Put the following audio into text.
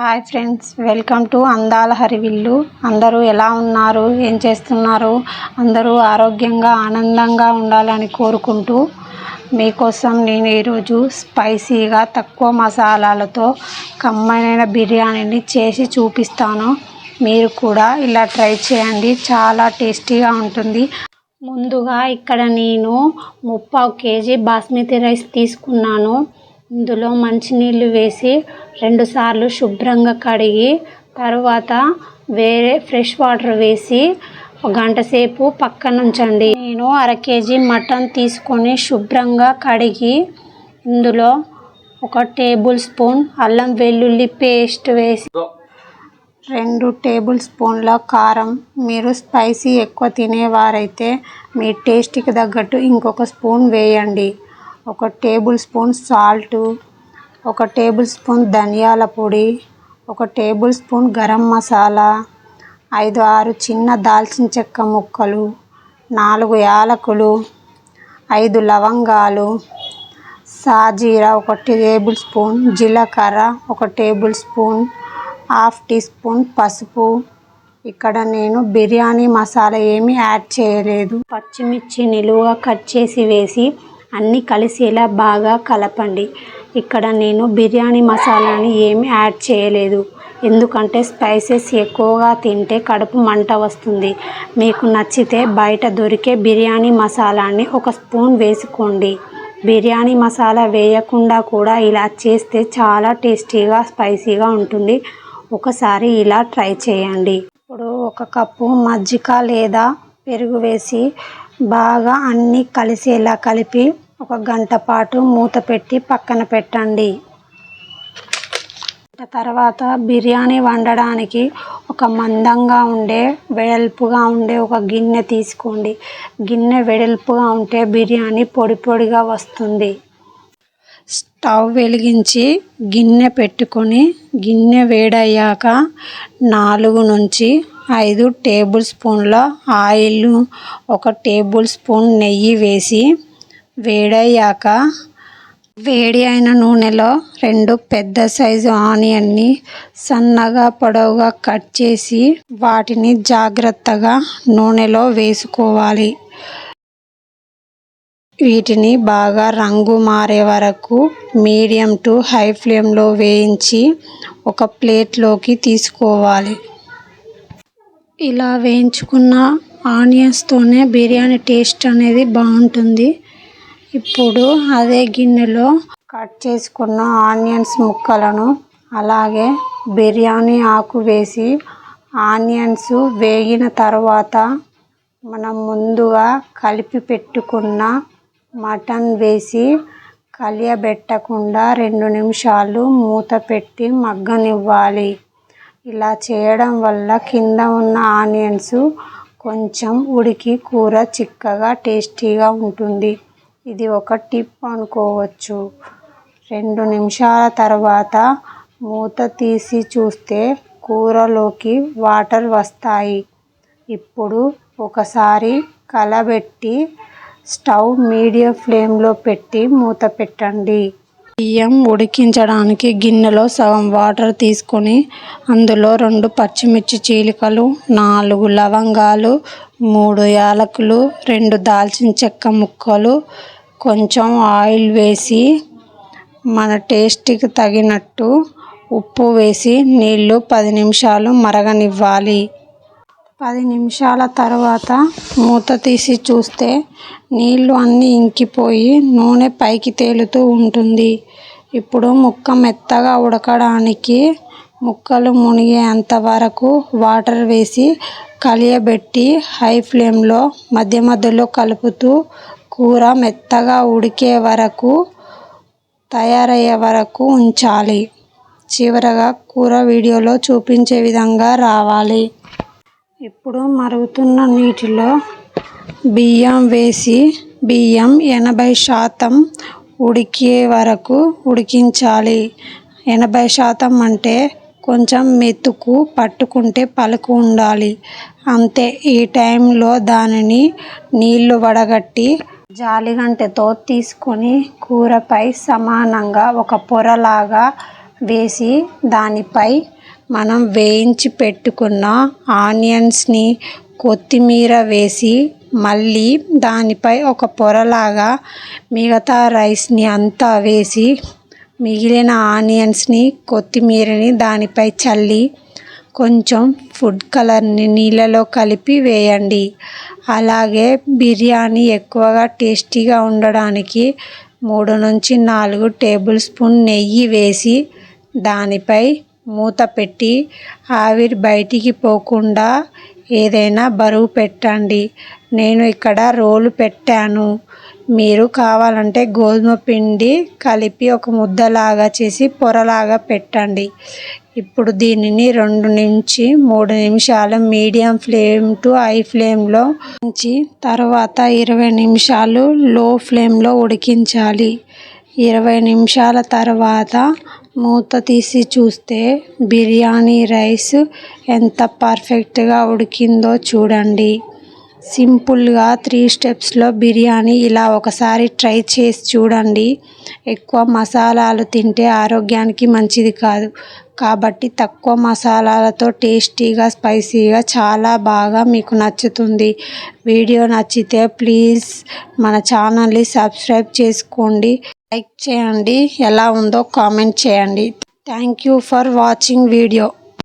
Hi friends welcome to అందాల హరివిల్లు అందరూ ఎలా ఉన్నారు? ఏం చేస్తున్నారు? అందరూ ఆరోగ్యంగా ఆనందంగా ఉండాలని కోరుకుంటూ మీకోసం నేను ఈరోజు స్పైసీగా తక్కువ మసాలాలతో కమ్మనైన బిర్యానీని చేసి చూపిస్తాను. మీరు కూడా ఇలా ట్రై చేయండి. చాలా టేస్టీగా ఉంటుంది. ముందుగా ఇక్కడ నేను ముప్పావు కేజీ బాస్మతి రైస్ తీసుకున్నాను. ఇందులో మంచినీళ్ళు వేసి రెండుసార్లు శుభ్రంగా కడిగి తర్వాత వేరే ఫ్రెష్ వాటర్ వేసి ఒక గంట సేపు పక్కన ఉంచండి. నేను అర కేజీ మటన్ తీసుకొని శుభ్రంగా కడిగి ఇందులో ఒక టేబుల్ స్పూన్ అల్లం వెల్లుల్లి పేస్ట్ వేసి రెండు టేబుల్ స్పూన్ల కారం. మీరు స్పైసీ ఎక్కువ తినేవారైతే మీ టేస్ట్కి తగ్గట్టు ఇంకొక స్పూన్ వేయండి. ఒక టేబుల్ స్పూన్ సాల్ట్ ఒక టేబుల్ స్పూన్ ధనియాల పొడి ఒక టేబుల్ స్పూన్ గరం మసాలా ఐదు ఆరు చిన్న దాల్చిన చెక్క ముక్కలు నాలుగు యాలకులు ఐదు లవంగాలు సాజీరా ఒక టేబుల్ స్పూన్ జీలకర్ర ఒక table spoon half tea spoon పసుపు. ఇక్కడ నేను బిర్యానీ మసాలా ఏమీ యాడ్ చేయలేదు. పచ్చిమిర్చి నిలువుగా కట్ చేసి వేసి అన్నీ కలిసేలా బాగా కలపండి. ఇక్కడ నేను బిర్యానీ మసాలాని ఏమి యాడ్ చేయలేదు. ఎందుకంటే స్పైసెస్ ఎక్కువగా తింటే కడుపు మంట వస్తుంది. మీకు నచ్చితే బయట దొరికే బిర్యానీ మసాలాని ఒక స్పూన్ వేసుకోండి. బిర్యానీ మసాలా వేయకుండా కూడా ఇలా చేస్తే చాలా టేస్టీగా స్పైసీగా ఉంటుంది. ఒకసారి ఇలా ట్రై చేయండి. ఇప్పుడు ఒక కప్పు మజ్జిగ లేదా పెరుగు వేసి బాగా అన్నీ కలిసేలా కలిపి ఒక గంట పాటు మూత పెట్టి పక్కన పెట్టండి. తర్వాత బిర్యానీ వండడానికి ఒక మందంగా ఉండే వెడల్పుగా ఉండే ఒక గిన్నె తీసుకోండి. గిన్నె వెడల్పుగా ఉంటే బిర్యానీ పొడి పొడిగా వస్తుంది. స్టవ్ వెలిగించి గిన్నె పెట్టుకొని గిన్నె వేడయ్యాక నాలుగు నుంచి ఐదు టేబుల్ స్పూన్ల ఆయిల్ ఒక టేబుల్ స్పూన్ నెయ్యి వేసి వేడయ్యాక వేడి అయిన నూనెలో రెండు పెద్ద సైజు ఆనియన్ని సన్నగా పొడవుగా కట్ చేసి వాటిని జాగ్రత్తగా నూనెలో వేసుకోవాలి. వీటిని బాగా రంగు మారే వరకు మీడియం టు హై ఫ్లేమ్లో వేయించి ఒక ప్లేట్లోకి తీసుకోవాలి. ఇలా వేయించుకున్న ఆనియన్స్తోనే బిర్యానీ టేస్ట్ అనేది బాగుంటుంది. ఇప్పుడు అదే గిన్నెలో కట్ చేసుకున్న ఆనియన్స్ ముక్కలను అలాగే బిర్యానీ ఆకు వేసి ఆనియన్స్ వేగిన తర్వాత మనం ముందుగా కలిపి పెట్టుకున్న మటన్ వేసి కలియబెట్టకుండా రెండు నిమిషాలు మూత పెట్టి మగ్గనివ్వాలి. ఇలా చేయడం వల్ల కింద ఉన్న ఆనియన్స్ కొంచెం ఉడికి కూర చిక్కగా టేస్టీగా ఉంటుంది. ఇది ఒక టిప్ అనుకోవచ్చు. రెండు నిమిషాల తర్వాత మూత తీసి చూస్తే కూరలోకి వాటర్ వస్తాయి. ఇప్పుడు ఒకసారి కలబెట్టి స్టవ్ మీడియం ఫ్లేమ్లో పెట్టి మూత పెట్టండి. బియ్యం ఉడికించడానికి గిన్నెలో సగం వాటర్ తీసుకొని అందులో రెండు పచ్చిమిర్చి చీలికలు నాలుగు లవంగాలు మూడు యాలకులు రెండు దాల్చిన చెక్క ముక్కలు కొంచెం ఆయిల్ వేసి మన టేస్ట్కి తగినట్టు ఉప్పు వేసి నీళ్ళు పది నిమిషాలు మరగనివ్వాలి. పది నిమిషాల తర్వాత మూత తీసి చూస్తే నీళ్ళు అన్నీ ఇంకిపోయి నూనె పైకి తేలుతూ ఉంటుంది. ఇప్పుడు ముక్క మెత్తగా ఉడకడానికి ముక్కలు మునిగేంత వరకు వాటర్ వేసి కలియబెట్టి హై ఫ్లేమ్లో మధ్య మధ్యలో కలుపుతూ కూర మెత్తగా ఉడికే వరకు తయారయ్యే వరకు ఉంచాలి. చివరగా కూర వీడియోలో చూపించే విధంగా రావాలి. ఇప్పుడు మరుగుతున్న నీటిలో బియ్యం వేసి బియ్యం ఎనభై శాతం ఉడికే వరకు ఉడికించాలి. ఎనభై శాతం అంటే కొంచెం మెతుకు పట్టుకుంటే పలుకు ఉండాలి. అంతే ఈ టైంలో దానిని నీళ్ళు వడగట్టి జాలిగంటతో తీసుకొని కూరపై సమానంగా ఒక పొరలాగా వేసి దానిపై మనం వేయించి పెట్టుకున్న ఆనియన్స్ని కొత్తిమీర వేసి మళ్ళీ దానిపై ఒక పొరలాగా మిగతా రైస్ని అంతా వేసి మిగిలిన ఆనియన్స్ని కొత్తిమీరని దానిపై చల్లి కొంచెం ఫుడ్ కలర్ని నీళ్ళలో కలిపి వేయండి. అలాగే బిర్యానీ ఎక్కువగా టేస్టీగా ఉండడానికి మూడు నుంచి నాలుగు టేబుల్ స్పూన్ నెయ్యి వేసి దానిపై మూత పెట్టి ఆవిరి బయటికి పోకుండా ఏదైనా బరువు పెట్టండి. నేను ఇక్కడ రోలు పెట్టాను. మీరు కావాలంటే గోధుమ పిండి కలిపి ఒక ముద్దలాగా చేసి పొరలాగా పెట్టండి. ఇప్పుడు దీనిని రెండు నుంచి మూడు నిమిషాలు మీడియం ఫ్లేమ్ టు హై ఫ్లేమ్లో ఉంచి తర్వాత ఇరవై నిమిషాలు లో ఫ్లేమ్లో ఉడికించాలి. ఇరవై నిమిషాల తర్వాత మూత తీసి చూస్తే బిర్యానీ రైస్ ఎంత పర్ఫెక్ట్గా ఉడికిందో చూడండి. సింపుల్గా త్రీ స్టెప్స్లో బిర్యానీ ఇలా ఒకసారి ట్రై చేసి చూడండి. ఎక్కువ మసాలాలు తింటే ఆరోగ్యానికి మంచిది కాదు. కాబట్టి తక్కువ మసాలాలతో టేస్టీగా స్పైసీగా చాలా బాగా మీకు నచ్చుతుంది. వీడియో నచ్చితే ప్లీజ్ మన ఛానల్ని సబ్స్క్రైబ్ చేసుకోండి. లైక్ చేయండి. ఎలా ఉందో కామెంట్ చేయండి. Thank you for watching video.